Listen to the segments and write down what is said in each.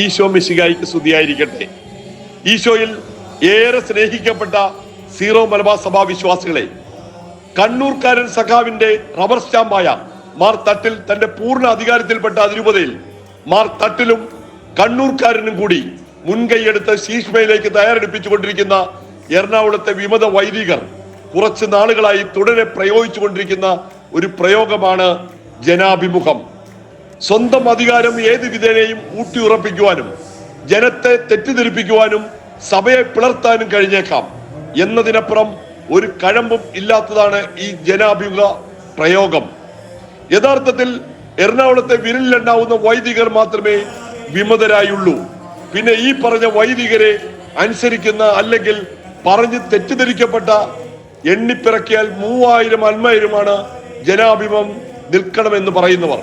ഈശോ മിശികായിക്ക് സ്തുതിയായിരിക്കട്ടെ. ഈശോയിൽ ഏറെ സ്നേഹിക്കപ്പെട്ട സീറോ മലബാർ സഭാ വിശ്വാസികളെ കണ്ണൂർക്കാരൻ സഖാവിന്റെ റബ്ബർ സ്റ്റാമ്പായ മാർ തട്ടിൽ തന്റെ പൂർണ അധികാരത്തിൽപ്പെട്ട അതിരൂപതയിൽ മാർ തട്ടിലും കണ്ണൂർക്കാരനും കൂടി മുൻകൈയെടുത്ത് ശീഷ്മയിലേക്ക് തയ്യാറെടുപ്പിച്ചുകൊണ്ടിരിക്കുന്ന എറണാകുളത്തെ വിമത വൈദികർ കുറച്ച് നാളുകളായി തുടരെ പ്രയോഗിച്ചുകൊണ്ടിരിക്കുന്ന ഒരു പ്രയോഗമാണ് ജനാഭിമുഖം. സ്വന്തം അധികാരം ഏത് വിധേനയും ഊട്ടിയുറപ്പിക്കുവാനും ജനത്തെ തെറ്റിദ്ധരിപ്പിക്കുവാനും സഭയെ പിളർത്താനും കഴിഞ്ഞേക്കാം. എന്നതിനപ്പുറം ഒരു കഴമ്പും ഇല്ലാത്തതാണ് ഈ ജനാഭിമുഖ പ്രയോഗം. യഥാർത്ഥത്തിൽ എറണാകുളത്തെ വിരലിലുണ്ടാവുന്ന വൈദികർ മാത്രമേ വിമതരായുള്ളൂ. പിന്നെ ഈ പറഞ്ഞ വൈദികരെ അനുസരിക്കുന്ന അല്ലെങ്കിൽ പറഞ്ഞ് തെറ്റിദ്ധരിക്കപ്പെട്ട എണ്ണിപ്പിറക്കിയാൽ മൂവായിരം അന്മയരുമാണ് ജനാഭിമം നിൽക്കണമെന്ന് പറയുന്നവർ.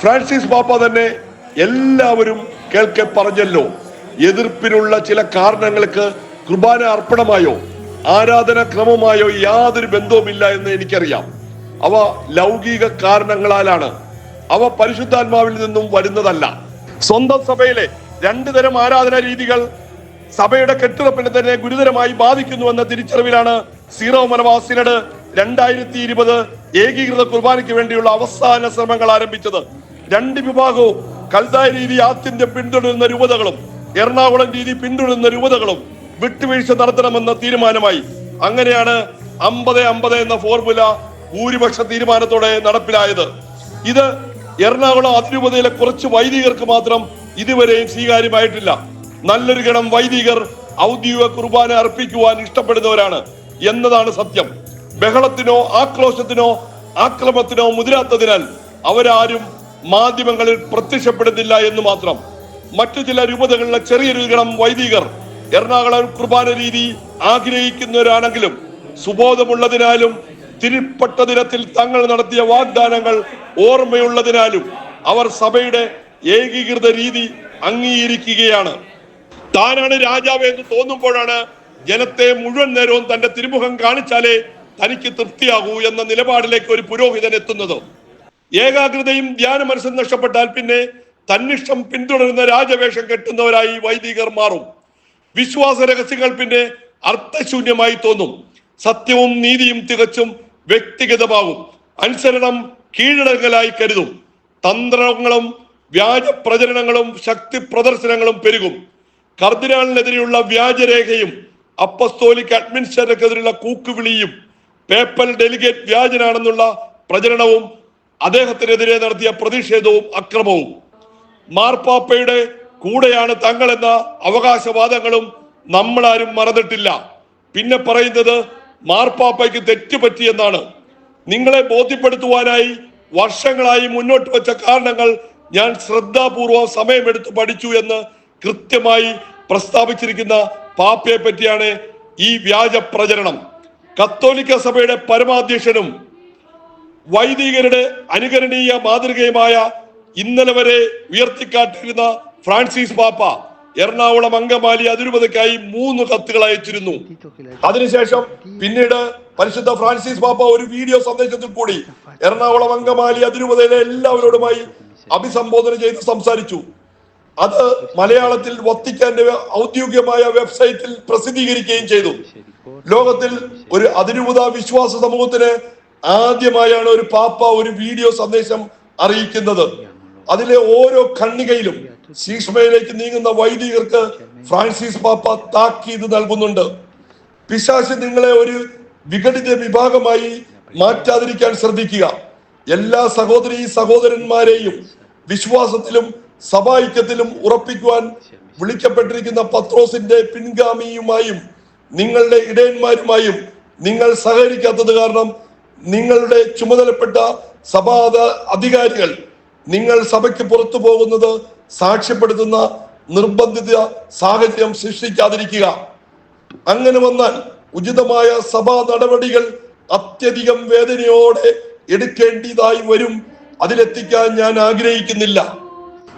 ഫ്രാൻസിസ് പാപ്പ തന്നെ എല്ലാവരും കേൾക്കെ പറഞ്ഞല്ലോ. എതിർപ്പിനുള്ള ചില കാരണങ്ങൾക്ക് കുർബാന അർപ്പണമായോ ആരാധന ക്രമമായോ യാതൊരു ബന്ധവുമില്ല എന്ന് എനിക്കറിയാം. അവ ലൗകിക കാരണങ്ങളാലാണ്. അവ പരിശുദ്ധാത്മാവിൽ നിന്നും വരുന്നതല്ല. സ്വന്തം സഭയിലെ രണ്ടു തരം ആരാധനാ രീതികൾ സഭയുടെ കെട്ടുറപ്പിനെ തന്നെ ഗുരുതരമായി ബാധിക്കുന്നുവെന്ന തിരിച്ചറിവിലാണ് സീറോ മലബാർ രണ്ടായിരത്തി ഇരുപത് ഏകീകൃത കുർബാനയ്ക്ക് വേണ്ടിയുള്ള അവസാന ശ്രമങ്ങൾ ആരംഭിച്ചത്. രണ്ട് വിഭാഗവും കൽതായ രീതി ആത്യന്തം പിന്തുടരുന്ന രൂപതകളും എറണാകുളം രീതി പിന്തുടരുന്ന രൂപതകളും വിട്ടുവീഴ്ച നടത്തണമെന്ന തീരുമാനമായി. അങ്ങനെയാണ് അമ്പത് അമ്പത് എന്ന ഫോർമുല ഭൂരിപക്ഷ തീരുമാനത്തോടെ നടപ്പിലായത്. ഇത് എറണാകുളം അതിരൂപതയിലെ കുറച്ച് വൈദികർക്ക് മാത്രം ഇതുവരെയും സ്വീകാര്യമായിട്ടില്ല. നല്ലൊരു ഗണം വൈദികർ ഔദ്യോഗിക കുർബാന അർപ്പിക്കുവാൻ ഇഷ്ടപ്പെടുന്നവരാണ് എന്നതാണ് സത്യം. ബഹളത്തിനോ ആക്രോശത്തിനോ ആക്രമത്തിനോ മുതിരാത്തതിനാൽ അവരാരും മാധ്യമങ്ങളിൽ പ്രത്യക്ഷപ്പെടുന്നില്ല എന്ന് മാത്രം. മറ്റു ചില രൂപതകളിലെ ചെറിയൊരു ഗണം വൈദികർ എറണാകുളം കുർബാന രീതി ആഗ്രഹിക്കുന്നവരാണെങ്കിലും സുബോധമുള്ളതിനാലും തിരിപ്പെട്ട ദിനത്തിൽ തങ്ങൾ നടത്തിയ വാഗ്ദാനങ്ങൾ ഓർമ്മയുള്ളതിനാലും അവർ സഭയുടെ ഏകീകൃത രീതി അംഗീകരിക്കുകയാണ്. താനാണ് രാജാവ് എന്ന് തോന്നുമ്പോഴാണ് ജനത്തെ മുഴുവൻ നേരവും തന്റെ തിരുമുഖം കാണിച്ചാലേ തനിക്ക് തൃപ്തിയാകൂ എന്ന നിലപാടിലേക്ക് ഒരു പുരോഹിതൻ എത്തുന്നത്. ഏകാഗ്രതയും ധ്യാന മനസ്സും നഷ്ടപ്പെട്ടാൽ പിന്നെ തന്നിഷ്ടം പിന്തുടരുന്ന രാജവേഷം കെട്ടുന്നവരായി വൈദികർ മാറും. വിശ്വാസ രഹസ്യങ്ങൾ പിന്നെ അർത്ഥശൂന്യമായി തോന്നും. സത്യവും നീതിയും തികച്ചും വ്യക്തിഗതമാകും. അനുസരണം കീഴടങ്ങലായി കരുതും. തന്ത്രങ്ങളും വ്യാജ പ്രചരണങ്ങളും ശക്തി പ്രദർശനങ്ങളും പെരുകും. കർദിനാളിനെതിരെയുള്ള വ്യാജരേഖയും അപ്പസ്തോലിക് അഡ്മിനിസ്ട്രേറ്റർക്കെതിരെയുള്ള കൂക്കുവിളിയും പേപ്പൽ ഡെലിഗേറ്റ് വ്യാജനാണെന്നുള്ള പ്രചരണവും അദ്ദേഹത്തിനെതിരെ നടത്തിയ പ്രതിഷേധവും അക്രമവും. മാർപ്പാപ്പയുടെ കൂടെയാണ് തങ്ങളെന്ന അവകാശവാദങ്ങളും നമ്മളാരും മറന്നിട്ടില്ല. പിന്നെ പറയുന്നത് മാർപ്പാപ്പയ്ക്ക് തെറ്റുപറ്റിയെന്നാണ് നിങ്ങളെ ബോധ്യപ്പെടുത്തുവാനായി വർഷങ്ങളായി മുന്നോട്ട് വെച്ച കാരണങ്ങൾ ഞാൻ ശ്രദ്ധാപൂർവം സമയമെടുത്ത് പഠിച്ചു എന്ന് കൃത്യമായി പ്രസ്താവിച്ചിരിക്കുന്ന പാപ്പയെ പറ്റിയാണ് ഈ വ്യാജ പ്രചരണം. കത്തോലിക്ക സഭയുടെ പരമാധ്യക്ഷനും വൈദികരുടെ അനുകരണീയ മാതൃകയുമായ ഇന്നലെ വരെ ഉയർത്തിക്കാട്ടിരുന്ന ഫ്രാൻസിസ് പാപ്പ എറണാകുളം അങ്കമാലി അതിരൂപതയ്ക്കായി മൂന്ന് കത്തുകൾ അയച്ചിരുന്നു. അതിനുശേഷം പിന്നീട് പരിശുദ്ധ ഫ്രാൻസിസ് പാപ്പ ഒരു വീഡിയോ സന്ദേശത്തിൽ കൂടി എറണാകുളം അങ്കമാലി അതിരൂപതയിലെ എല്ലാവരോടുമായി അഭിസംബോധന ചെയ്ത് സംസാരിച്ചു. അത് മലയാളത്തിൽ വത്തിക്കാന്റെ ഔദ്യോഗികമായ വെബ്സൈറ്റിൽ പ്രസിദ്ധീകരിക്കുകയും ചെയ്തു. ലോകത്തിൽ ഒരു അതിരൂപത വിശ്വാസ സമൂഹത്തിന് ആദ്യമായാണ് ഒരു പാപ്പ ഒരു വീഡിയോ സന്ദേശം അറിയിക്കുന്നത്. അതിലെ ഓരോ ഖണ്ണികയിലും ശീഷ്മയിലേക്ക് നീങ്ങുന്ന വൈദികർക്ക് ഫ്രാൻസിസ് പാപ്പ താക്കീത് നൽകുന്നുണ്ട്. പിശാശ് നിങ്ങളെ ഒരു വിഘടിത വിഭാഗമായി മാറ്റാതിരിക്കാൻ ശ്രദ്ധിക്കുക. എല്ലാ സഹോദരി സഹോദരന്മാരെയും വിശ്വാസത്തിലും സഭായിക്യത്തിലും ഉറപ്പിക്കുവാൻ വിളിക്കപ്പെട്ടിരിക്കുന്ന പത്രോസിന്റെ പിൻഗാമിയുമായും നിങ്ങളുടെ ഇടയന്മാരുമായും നിങ്ങൾ സഹകരിക്കാത്തത് കാരണം നിങ്ങളുടെ ചുമതലപ്പെട്ട സഭാ അധികാരികൾ നിങ്ങൾ സഭയ്ക്ക് പുറത്തു പോകുന്നത് സാക്ഷ്യപ്പെടുത്തുന്ന നിർബന്ധിത സാഹചര്യം സൃഷ്ടിക്കാതിരിക്കുക. അങ്ങനെ വന്നാൽ ഉചിതമായ സഭാ നടപടികൾ അത്യധികം വേദനയോടെ എടുക്കേണ്ടതായി വരും. അതിലെത്തിക്കാൻ ഞാൻ ആഗ്രഹിക്കുന്നില്ല.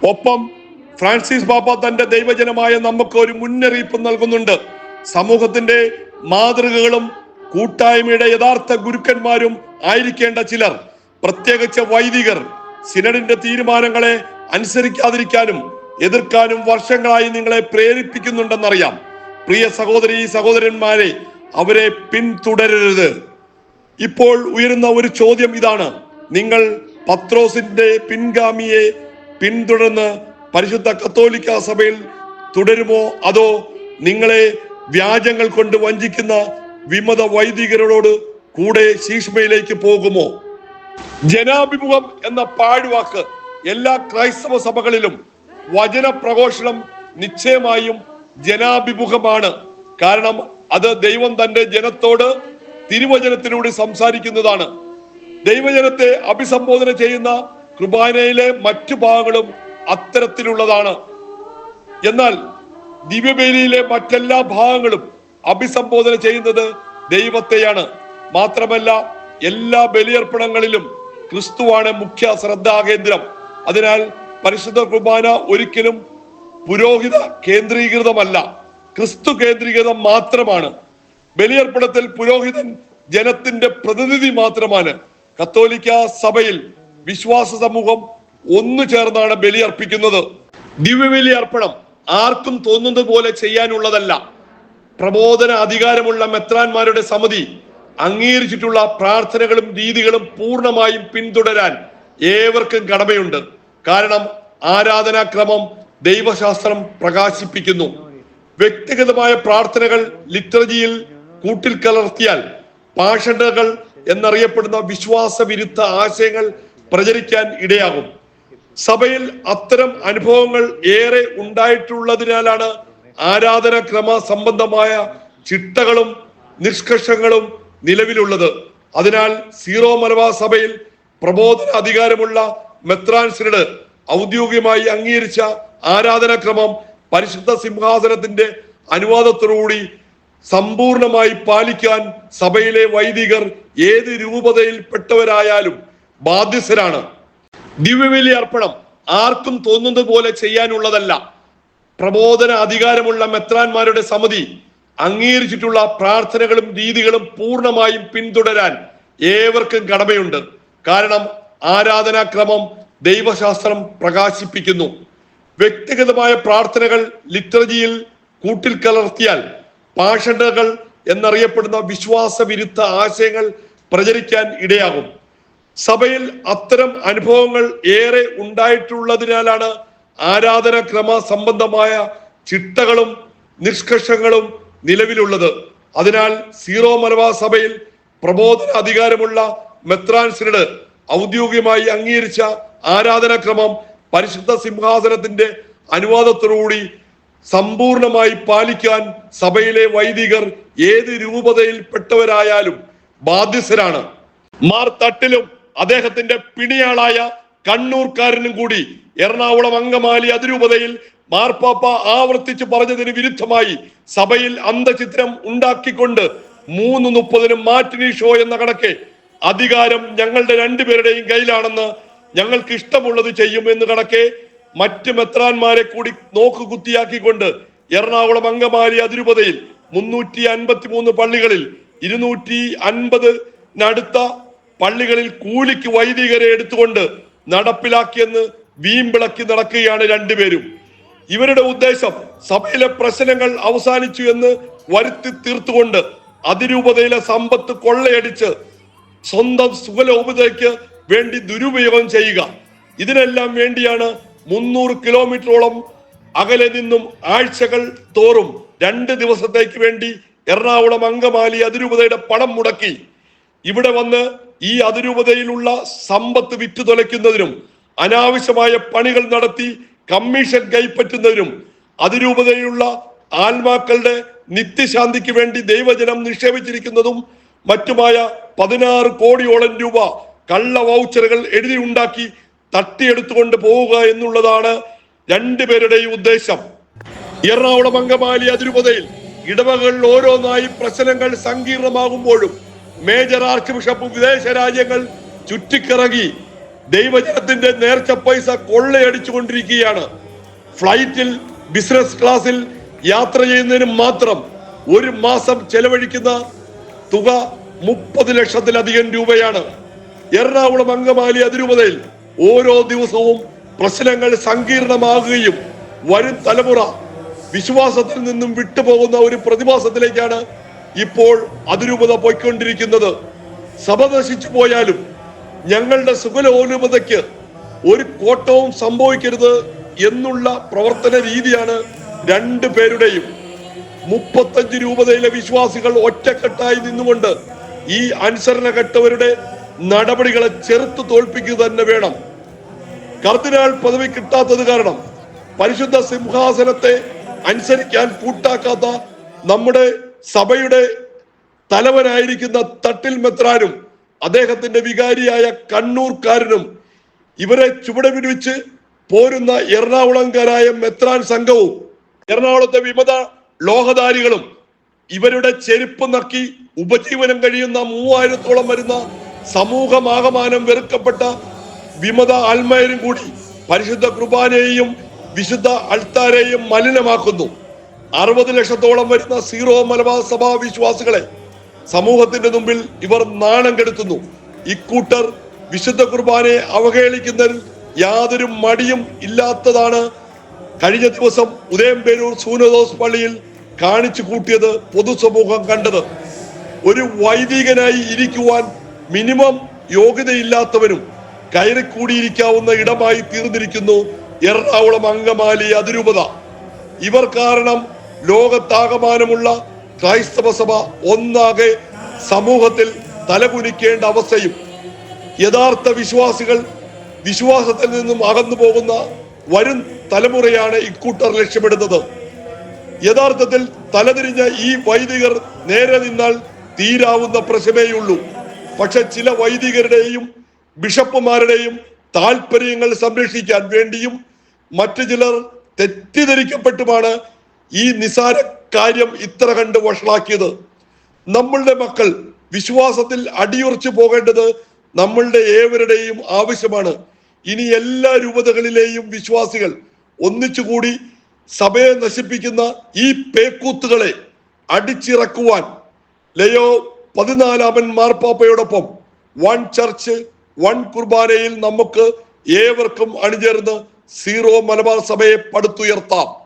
ഒപ്പം ഫ്രാൻസിസ് പാപ്പ തന്റെ ദൈവജനമായ നമുക്ക് ഒരു മുന്നറിയിപ്പ് നൽകുന്നുണ്ട്. സമൂഹത്തിന്റെ മാതൃകകളും കൂട്ടായ്മയുടെ യഥാർത്ഥ ഗുരുക്കന്മാരും ആയിരിക്കേണ്ട ചിലർ പ്രത്യേകിച്ച് വൈദികർ സിനഡിന്റെ തീരുമാനങ്ങളെ അനുസരിക്കാതിരിക്കാനും എതിർക്കാനും വർഷങ്ങളായി നിങ്ങളെ പ്രേരിപ്പിക്കുന്നുണ്ടെന്നറിയാം. പ്രിയ സഹോദരി സഹോദരന്മാരെ അവരെ പിന്തുടരരുത്. ഇപ്പോൾ ഉയരുന്ന ഒരു ചോദ്യം ഇതാണ്. നിങ്ങൾ പത്രോസിന്റെ പിൻഗാമിയെ പിന്തുടർന്ന് പരിശുദ്ധ കത്തോലിക്ക സഭയിൽ തുടരുമോ? അതോ നിങ്ങളെ വ്യാജങ്ങൾ കൊണ്ട് വഞ്ചിക്കുന്ന വിമത വൈദികരോട് കൂടെ ശീഷ്മയിലേക്ക് പോകുമോ? ജനാഭിമുഖം എന്ന പാഴ്വാക്ക് എല്ലാ ക്രൈസ്തവ സഭകളിലും വചന പ്രഘോഷണം നിശ്ചയമായും ജനാഭിമുഖമാണ്. കാരണം അത് ദൈവം തന്റെ ജനത്തോട് തിരുവചനത്തിലൂടെ സംസാരിക്കുന്നതാണ്. ദൈവജനത്തെ അഭിസംബോധന ചെയ്യുന്ന കുർബാനയിലെ മറ്റു ഭാഗങ്ങളും അത്തരത്തിലുള്ളതാണ്. എന്നാൽ ദിവ്യബേലിയിലെ മറ്റെല്ലാ ഭാഗങ്ങളും അഭിസംബോധന ചെയ്യുന്നത് ദൈവത്തെയാണ്. മാത്രമല്ല എല്ലാ ബലിയർപ്പണങ്ങളിലും ക്രിസ്തുവാണ് മുഖ്യ ശ്രദ്ധാകേന്ദ്രം. അതിനാൽ പരിശുദ്ധ കുർബാന ഒരിക്കലും പുരോഹിത കേന്ദ്രീകൃതമല്ല. ക്രിസ്തു കേന്ദ്രീകൃതം മാത്രമാണ്. ബലിയർപ്പണത്തിൽ പുരോഹിതൻ ജനത്തിന്റെ പ്രതിനിധി മാത്രമാണ്. കത്തോലിക്ക സഭയിൽ വിശ്വാസ സമൂഹം ഒന്നു ചേർന്നാണ് ബലിയർപ്പിക്കുന്നത്. ദിവ്യബലി അർപ്പണം ആർക്കും തോന്നുന്നത് പോലെ ചെയ്യാനുള്ളതല്ല. പ്രബോധന അധികാരമുള്ള മെത്രാന്മാരുടെ സമിതി അംഗീകരിച്ചിട്ടുള്ള പ്രാർത്ഥനകളും രീതികളും പൂർണമായും പിന്തുടരാൻ ഏവർക്കും കടമയുണ്ട്. കാരണം ആരാധനാക്രമം ദൈവശാസ്ത്രം പ്രകാശിപ്പിക്കുന്നു. വ്യക്തിഗതമായ പ്രാർത്ഥനകൾ ലിറ്റർജിയിൽ കൂട്ടിൽ കലർത്തിയാൽ പാഷണ്ടകൾ എന്നറിയപ്പെടുന്ന വിശ്വാസ വിരുദ്ധ ആശയങ്ങൾ പ്രചരിക്കാൻ ഇടയാകും. സഭയിൽ അത്തരം അനുഭവങ്ങൾ ഏറെ ഉണ്ടായിട്ടുള്ളതിനാലാണ് ആരാധനാക്രമ സംബന്ധമായ ചിട്ടകളും നിഷ്കർഷങ്ങളും നിലവിലുള്ളത്. അതിനാൽ സീറോ മലബാർ സഭയിൽ പ്രബോധന അധികാരമുള്ള മെത്രാൻസിനോട് ഔദ്യോഗികമായി അംഗീകരിച്ച ആരാധനാക്രമം പരിശുദ്ധ സിംഹാസനത്തിന്റെ അനുവാദത്തോടുകൂടി സമ്പൂർണമായി പാലിക്കാൻ സഭയിലെ വൈദികർ ഏത് രൂപതയിൽപ്പെട്ടവരായാലും ബാധ്യസ്ഥരാണ്. ദിവ്യബലി അർപ്പണം ആർക്കും തോന്നുന്നത് പോലെ ചെയ്യാനുള്ളതല്ല. പ്രബോധന അധികാരമുള്ള മെത്രാന്മാരുടെ സമിതി അംഗീകരിച്ചിട്ടുള്ള പ്രാർത്ഥനകളും രീതികളും പൂർണമായും പിന്തുടരാൻ ഏവർക്കും കടമയുണ്ട്. കാരണം ആരാധനാക്രമം ദൈവശാസ്ത്രം പ്രകാശിപ്പിക്കുന്നു. വ്യക്തിഗതമായ പ്രാർത്ഥനകൾ ലിറ്റർജിയിൽ കൂട്ടിൽ കലർത്തിയാൽ പാഷണ്ടകൾ എന്നറിയപ്പെടുന്ന വിശ്വാസ വിരുദ്ധ ആശയങ്ങൾ പ്രചരിക്കാൻ ഇടയാകും. സഭയിൽ അത്തരം അനുഭവങ്ങൾ ഏറെ ഉണ്ടായിട്ടുള്ളതിനാലാണ് ആരാധനാക്രമ സംബന്ധമായ ചിട്ടകളും നിഷ്കർഷങ്ങളും നിലവിലുള്ളത്. അതിനാൽ സീറോ മലബാർ സഭയിൽ പ്രബോധന അധികാരമുള്ള മെത്രാൻസിനോട് ഔദ്യോഗികമായി അംഗീകരിച്ച ആരാധനാക്രമം പരിശുദ്ധ സിംഹാസനത്തിന്റെ അനുവാദത്തോടുകൂടി സമ്പൂർണമായി പാലിക്കാൻ സഭയിലെ വൈദികർ ഏത് രൂപതയിൽപ്പെട്ടവരായാലും ബാധ്യസ്ഥരാണ്. മാർ തട്ടിലും അദ്ദേഹത്തിന്റെ പിണിയാളായ കണ്ണൂർക്കാരനും കൂടി എറണാകുളം അങ്കമാലി അതിരൂപതയിൽ മാർപ്പാപ്പ ആവർത്തിച്ച് പറഞ്ഞതിന് വിരുദ്ധമായി സഭയിൽ അന്തചിത്രം ഉണ്ടാക്കിക്കൊണ്ട് മൂന്ന് മുപ്പതിന് മാറ്റിനി ഷോ എന്ന കണക്കെ അധികാരം ഞങ്ങളുടെ രണ്ടുപേരുടെയും കയ്യിലാണെന്ന് ഞങ്ങൾക്ക് ഇഷ്ടമുള്ളത് ചെയ്യും എന്ന് കണക്കെ മറ്റ് മെത്രാന്മാരെ കൂടി നോക്കുകുത്തിയാക്കിക്കൊണ്ട് എറണാകുളം അങ്കമാലി അതിരൂപതയിൽ മുന്നൂറ്റി അൻപത്തി മൂന്ന് പള്ളികളിൽ ഇരുന്നൂറ്റി അൻപതിനടുത്ത പള്ളികളിൽ കൂലിക്ക് വൈദികരെ എടുത്തുകൊണ്ട് നടപ്പിലാക്കിയെന്ന് വീമ്പിളക്കി നടക്കുകയാണ് രണ്ടുപേരും. ഇവരുടെ ഉദ്ദേശം സഭയിലെ പ്രശ്നങ്ങൾ അവസാനിച്ചു എന്ന് വരുത്തി തീർത്തുകൊണ്ട് അതിരൂപതയിലെ സമ്പത്ത് കൊള്ളയടിച്ച് സ്വന്തം സുഖലോപതയ്ക്ക് വേണ്ടി ദുരുപയോഗം ചെയ്യുക. ഇതിനെല്ലാം വേണ്ടിയാണ് മുന്നൂറ് കിലോമീറ്ററോളം അകലെ നിന്നും ആഴ്ചകൾ തോറും രണ്ട് ദിവസത്തേക്ക് വേണ്ടി എറണാകുളം അങ്കമാലി അതിരൂപതയുടെ പണം മുടക്കി. ഇവിടെ വന്ന് ഈ അതിരൂപതയിലുള്ള സമ്പത്ത് വിറ്റു തുലയ്ക്കുന്നതിനും അനാവശ്യമായ പണികൾ നടത്തി കമ്മീഷൻ കൈപ്പറ്റുന്നതിനും അതിരൂപതയിലുള്ള ആത്മാക്കളുടെ നിത്യശാന്തിക്ക് വേണ്ടി ദൈവജനം നിക്ഷേപിച്ചിരിക്കുന്നതും മറ്റുമായ പതിനാറ് കോടിയോളം രൂപ കള്ള വൗച്ചറുകൾ എഴുതി ഉണ്ടാക്കി തട്ടിയെടുത്തുകൊണ്ട് പോവുക എന്നുള്ളതാണ് രണ്ടുപേരുടെയും ഉദ്ദേശം. എറണാകുളം അങ്കമാലി അതിരൂപതയിൽ ഇടവകളിൽ ഓരോന്നായി പ്രശ്നങ്ങൾ സങ്കീർണമാകുമ്പോഴും മേജർ ആർച്ച് ബിഷപ്പ് വിദേശ രാജ്യങ്ങൾ ചുറ്റിക്കിറങ്ങി ദൈവജനത്തിന്റെ നേർച്ച പൈസ കൊള്ളയടിച്ചുകൊണ്ടിരിക്കുകയാണ്. ഫ്ലൈറ്റിൽ ബിസിനസ് ക്ലാസ്സിൽ യാത്ര ചെയ്യുന്നതിന് മാത്രം ഒരു മാസം ചെലവഴിക്കുന്ന തുക മുപ്പത് ലക്ഷത്തിലധികം രൂപയാണ്. എറണാകുളം അങ്കമാലി അതിരൂപതയിൽ ഓരോ ദിവസവും പ്രശ്നങ്ങൾ സങ്കീർണമാകുകയും വരും തലമുറ വിശ്വാസത്തിൽ നിന്നും വിട്ടുപോകുന്ന ഒരു പ്രതിഭാസത്തിലേക്കാണ് ഇപ്പോൾ അതിരൂപത പോയിക്കൊണ്ടിരിക്കുന്നത്. സഭ നശിച്ചു പോയാലും ഞങ്ങളുടെ സുഗലോലുപതയ്ക്ക് ഒരു കോട്ടവും സംഭവിക്കരുത് എന്നുള്ള പ്രവർത്തന രീതിയാണ് രണ്ടു പേരുടെയും. മുപ്പത്തഞ്ച് രൂപതയിലെ വിശ്വാസികൾ ഒറ്റക്കെട്ടായി നിന്നുകൊണ്ട് ഈ അനുസരണ കെട്ടവരുടെ നടപടികളെ ചെറുത്ത് തോൽപ്പിക്കുക തന്നെ വേണം. കർദിനാൾ പദവി കിട്ടാത്തത് കാരണം പരിശുദ്ധ സിംഹാസനത്തെ അനുസരിക്കാൻ കൂട്ടാക്കാത്ത നമ്മുടെ സഭയുടെ തലവനായിരിക്കുന്ന തട്ടിൽ മെത്രാനും അദ്ദേഹത്തിന്റെ വികാരിയായ കണ്ണൂർക്കാരനും ഇവരെ ചുവടെ പിടിവിച്ച് പോരുന്ന എറണാകുളംകാരായ മെത്രാൻ സംഘവും എറണാകുളത്തെ വിമത ലോഹധാരികളും ഇവരുടെ ചെരുപ്പ് നക്കി ഉപജീവനം കഴിയുന്ന മൂവായിരത്തോളം വരുന്ന സമൂഹമാകമാനം വെറുക്കപ്പെട്ട വിമത ആൽമയരും കൂടി പരിശുദ്ധ കുർബാനയെയും വിശുദ്ധ അൾത്താരെയും മലിനമാക്കുന്നു. അറുപത് ലക്ഷത്തോളം വരുന്ന സീറോ മലബാർ സഭാ വിശ്വാസികളെ സമൂഹത്തിന്റെ മുമ്പിൽ ഇവർ നാണം കെടുത്തുന്നു. ഇക്കൂട്ടർ വിശുദ്ധ കുർബാനയെ അവഹേളിക്കുന്നതിൽ യാതൊരു മടിയും ഇല്ലാത്തതാണ് കഴിഞ്ഞ ദിവസം ഉദയംപേരൂർ സൂനദോസ് പള്ളിയിൽ കാണിച്ചു കൂട്ടിയത് പൊതുസമൂഹം കണ്ടത്. ഒരു വൈദികനായി ഇരിക്കുവാൻ മിനിമം യോഗ്യതയില്ലാത്തവനും കയറിക്കൂടിയിരിക്കാവുന്ന ഇടമായി തീർന്നിരിക്കുന്നു എറണാകുളം അങ്കമാലി അതിരൂപത. ഇവർ കാരണം ലോകത്താകമാനമുള്ള ക്രൈസ്തവ സഭ ഒന്നാകെ സമൂഹത്തിൽ തലകുനിക്കേണ്ട അവസ്ഥയും യഥാർത്ഥ വിശ്വാസികൾ വിശ്വാസത്തിൽ നിന്നും അകന്നു പോകുന്ന വരും തലമുറയാണ് ഇക്കൂട്ടർ ലക്ഷ്യമിടുന്നത്. യഥാർത്ഥത്തിൽ തലതിരിഞ്ഞ ഈ വൈദികർ നേരെ നിന്നാൽ തീരാവുന്ന പ്രശ്നമേയുള്ളൂ. പക്ഷെ ചില വൈദികരുടെയും ബിഷപ്പുമാരുടെയും താല്പര്യങ്ങൾ സംരക്ഷിക്കാൻ വേണ്ടിയും മറ്റു ചിലർ തെറ്റിദ്ധരിക്കപ്പെട്ടുമാണ് ഈ നിസാര കാര്യം ഇത്ര കണ്ട് വഷളാക്കിയത്? നമ്മളുടെ മക്കൾ വിശ്വാസത്തിൽ അടിയുറച്ചു പോകേണ്ടത് നമ്മളുടെ ഏവരുടെയും ആവശ്യമാണ്. ഇനി എല്ലാ രൂപതകളിലെയും വിശ്വാസികൾ ഒന്നിച്ചുകൂടി സഭയെ നശിപ്പിക്കുന്ന ഈ പേക്കൂത്തുകളെ അടിച്ചിറക്കുവാൻ ലയോ പതിനാലാമൻ മാർപ്പാപ്പയോടൊപ്പം വൺ ചർച്ച് വൺ കുർബാനയിൽ നമുക്ക് ഏവർക്കും അണിചേർന്ന് സീറോ മലബാർ സഭയെ പടുത്തുയർത്താം.